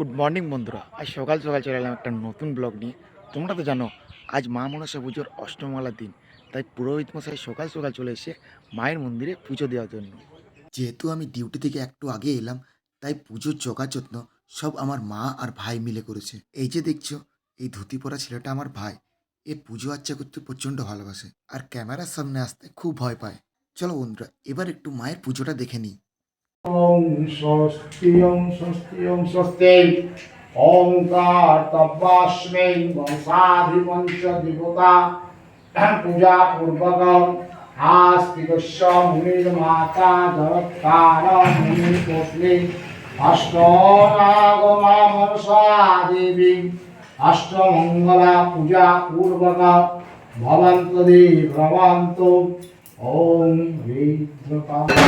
Good morning বন্ধুরা। আজ সকাল সকাল চলে এলাম একটা নতুন ব্লগ নিয়ে। তোমরা তো জানো, আজ মা মনসা পুজোর অষ্টমমালার দিন। তাই পুরোহিত মশাই সকাল সকাল চলে এসে মায়ের মন্দিরে পুজো দেওয়ার জন্য। যেহেতু আমি ডিউটি থেকে একটু আগে এলাম, তাই পুজোর যোগাযত্ন সব আমার মা আর ভাই মিলে করেছে। এই যে দেখছ, এই ধুতি পরা ছেলেটা আমার ভাই। এ পুজো আচ্ছা করতে প্রচণ্ড ভালোবাসে, আর ক্যামেরার সামনে আসতে খুব ভয় পায়। চলো বন্ধুরা, এবার একটু মায়ের পুজোটা দেখে নিই। ওং স্বস্তি ওং স্বস্তি ওং স্বস্তি ওঙ্কার তব্বাস্মৈ বংশাধিবংশ দেবতা পূজা পূর্বক আস্তিকস্য মুনির মাতা ধরৎকার মুনি কোশলি অষ্টনাগমা মনসা দেবী অষ্টমঙ্গলা পূজা পূর্বক ভবন্ত দেব ভবন্ত ওম হৃদ্রকাম